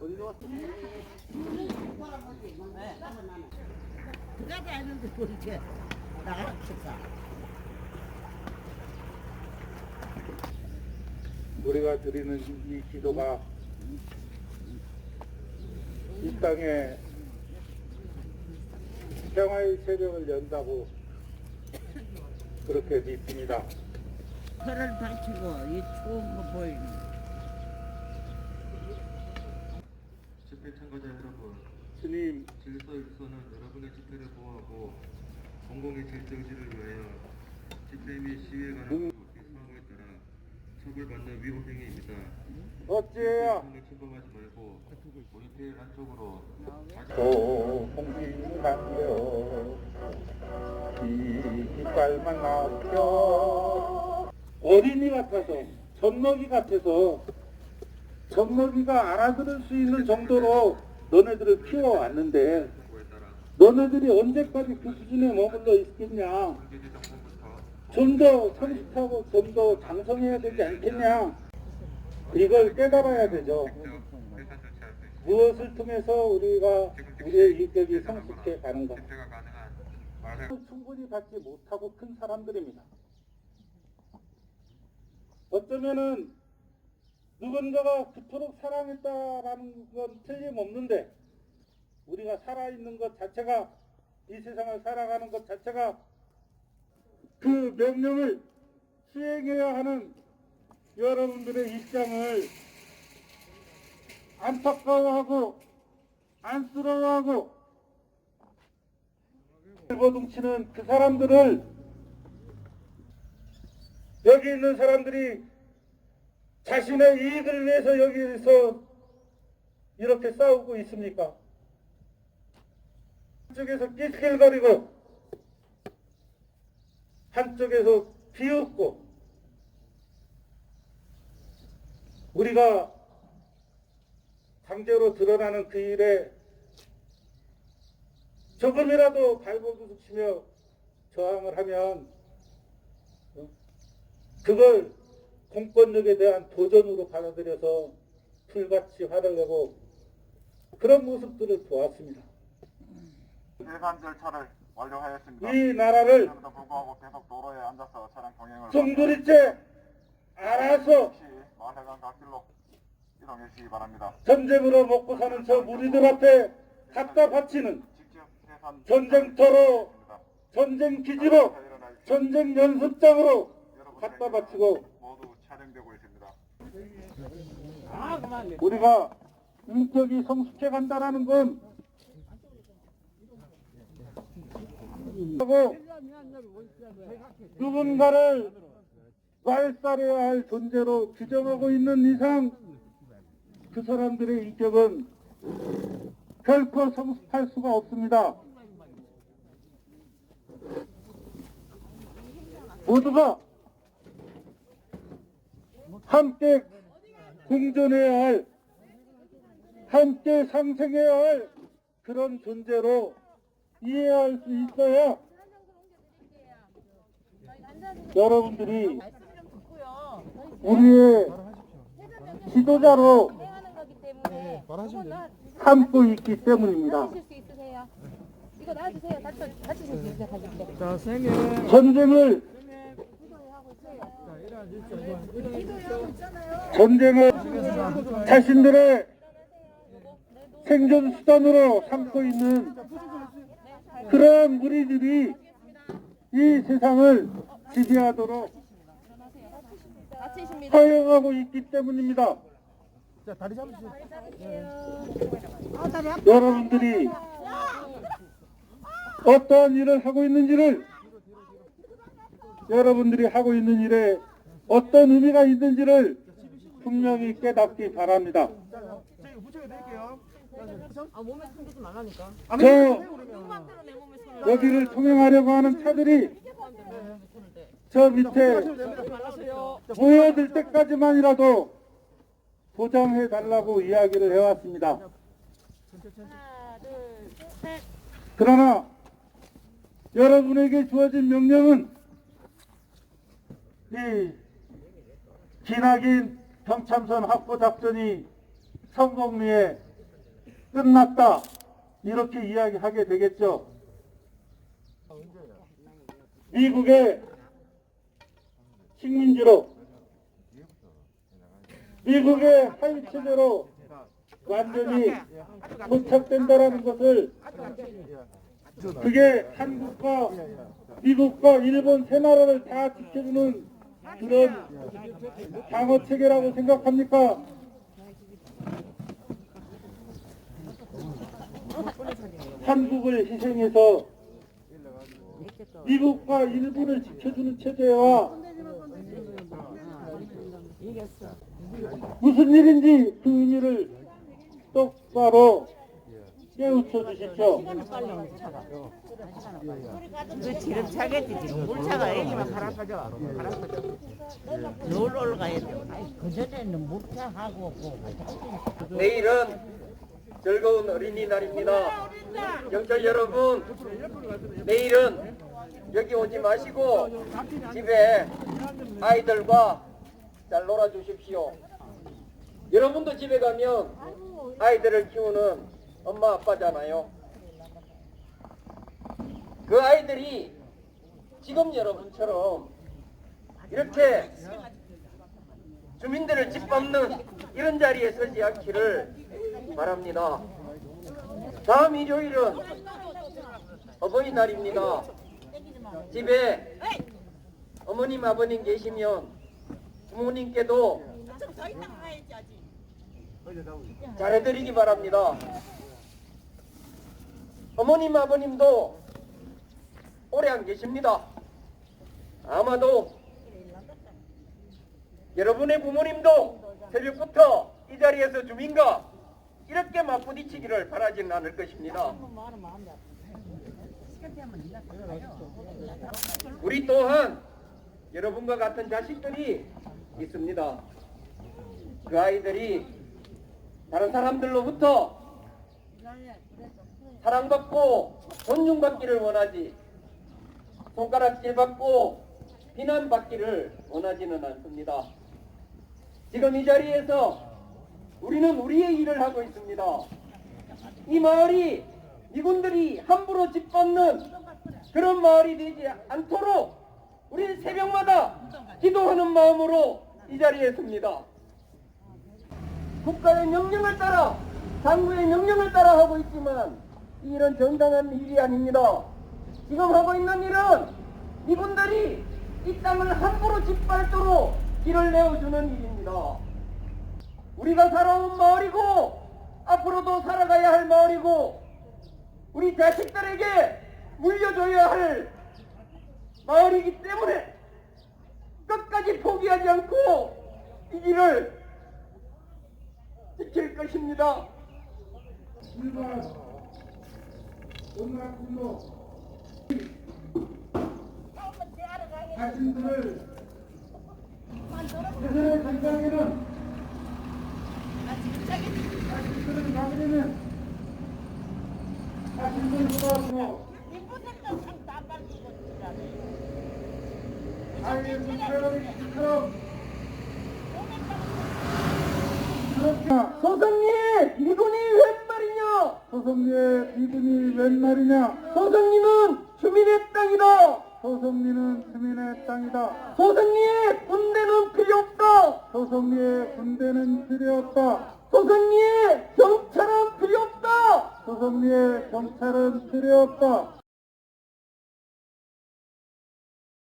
어디로 나가라 식사. 우리가 드리는 이 기도가 이 땅에 평화의 새벽을 연다고 그렇게 믿습니다. 혀를 다치고 이 추운 거 보이는. 집회 참가자 여러분, 주님, 질서 일소는 여러분의 집회를 보호하고 공공의 질서 유지를 위하여 집회 및 시위에 관한 사항에 따라 처벌받는 위법 행위입니다. 어찌해야? 공을 침범하지 말고 모니터의 안쪽으로 공기하며 이빨만 막혀 어린이 같아서 젖먹이 같아서 젖먹이가 알아들을 수 있는 정도로 너네들을 키워왔는데 너네들이 언제까지 그 수준에 머물러 있겠냐 좀 더 성숙하고 좀 더 장성해야 되지 않겠냐 이걸 깨달아야 되죠. 무엇을 통해서 우리가 우리의 인격이 성숙해 가는가 충분히 받지 못하고 큰 사람들입니다. 어쩌면은 누군가가 그토록 사랑했다라는 건 틀림없는데 우리가 살아있는 것 자체가 이 세상을 살아가는 것 자체가 그 명령을 수행해야 하는 여러분들의 입장을 안타까워하고 안쓰러워하고 일버둥치는 그 사람들을 여기 있는 사람들이 자신의 이익을 위해서 여기서 이렇게 싸우고 있습니까? 한쪽에서 끼슬거리고 한쪽에서 비웃고 우리가 강제로 드러나는 그 일에 조금이라도 발버둥 치며 저항을 하면 어, 그걸 공권력에 대한 도전으로 받아들여서 불같이 화를 내고 그런 모습들을 보았습니다. 일간 절차를 완료하였습니다. 이 나라를 불구하고 계속 도로에 앉아서 차량 통행을 송두리째 알아서 갓길로 이동해 주시기 바랍니다. 전쟁으로 먹고 사는 저 무리들 앞에 갖다 바치는 전쟁터로 전쟁 기지로 전쟁 연습장으로 갖다 바치고 촬영되고 있습니다. 우리가 인격이 성숙해 간다라는 건 하고 누군가를 말살해야 할 존재로 규정하고 있는 이상 그 사람들의 인격은 결코 성숙할 수가 없습니다. 모두가 함께 공존해야 할, 함께 상생해야 할 그런 존재로 이해할 수 있어야 여러분들이 우리의 지도자로 삼고 있기 때문입니다. 전쟁을 전쟁을 자신들의 생존 수단으로 삼고 있는 그러한 무리들이 이 세상을 지배하도록. 허용하고 있기 때문입니다. 자, 다리 잡으세요. 여러분들이 어떠한 일을 하고 있는지를 여러분들이 하고 있는 일에 어떤 의미가 있는지를 분명히 깨닫기 바랍니다. 드릴게요. 아 몸에 손대지 말라니까. 안저 해도 그러면. 누구한테로 내 몸에 손을 여기를 통행하려고 하는 차들이 저 밑에. 모여들 때까지만이라도 보장해 달라고 이야기를 해왔습니다. 하나, 둘, 셋. 그러나 여러분에게 주어진 명령은 이 기나긴 평참선 확보 작전이 성공리에 끝났다. 이렇게 이야기하게 되겠죠. 미국의 식민지로 미국의 하위 체제로 완전히 포착된다라는 것을 그게 한국과 미국과 일본 세 나라를 다 지켜주는 그런 방어 체계라고 생각합니까? 한국을 희생해서 미국과 일본을 지켜주는 체제와 무슨 일인지 그 의미를 똑바로 깨우쳐 주십시오. 그 지름 차겠지 지금 물차가 애기만 갈아빠져 갈아빠져 놀러 올라가야 돼 아니 그전에는 물차하고 뭐 내일은 즐거운 어린이날입니다. 경찰 여러분, 내일은 여기 오지 마시고 집에 아이들과 잘 놀아주십시오. 여러분도 집에 가면 아이들을 키우는 엄마 아빠잖아요. 그 아이들이 지금 여러분처럼 이렇게 주민들을 짓밟는 이런 자리에 서지 않기를 바랍니다. 다음 일요일은 어버이날입니다. 집에 어머님 아버님 계시면 부모님께도 잘해드리기 바랍니다. 어머님 아버님도 오래 안 계십니다. 아마도 여러분의 부모님도 새벽부터 이 자리에서 주민과 이렇게 맞부딪히기를 바라지는 않을 것입니다. 우리 또한 여러분과 같은 자식들이 있습니다. 그 아이들이 다른 사람들로부터 사랑받고 존중받기를 원하지 손가락질 받고 비난받기를 원하지는 않습니다. 지금 이 자리에서 우리는 우리의 일을 하고 있습니다. 이 마을이 이군들이 함부로 짓밟는 그런 마을이 되지 않도록 우리는 새벽마다 기도하는 마음으로 이 자리에 섭니다. 국가의 명령을 따라 당부의 명령을 따라 하고 있지만 이 일은 정당한 일이 아닙니다. 지금 하고 있는 일은 이분들이 이 땅을 함부로 짓밟도록 길을 내어주는 일입니다. 우리가 살아온 마을이고 앞으로도 살아가야 할 마을이고 우리 자식들에게 물려줘야 할 마을이기 때문에 끝까지 포기하지 않고 이 길을 지킬 것입니다. 온갖 분노 자신들을 세상의 테러리스트처럼 그렇게 소성님 이분이 웬 말이냐? 소성리의 이분이 웬 말이냐? 소성님은 주민의 땅이다. 소성리는 주민의 땅이다. 소성리의 군대는 필요 없다. 소성리의 군대는 필요 없다. 소성리의 경찰은 필요 없다. 소성리의 경찰은 필요 없다.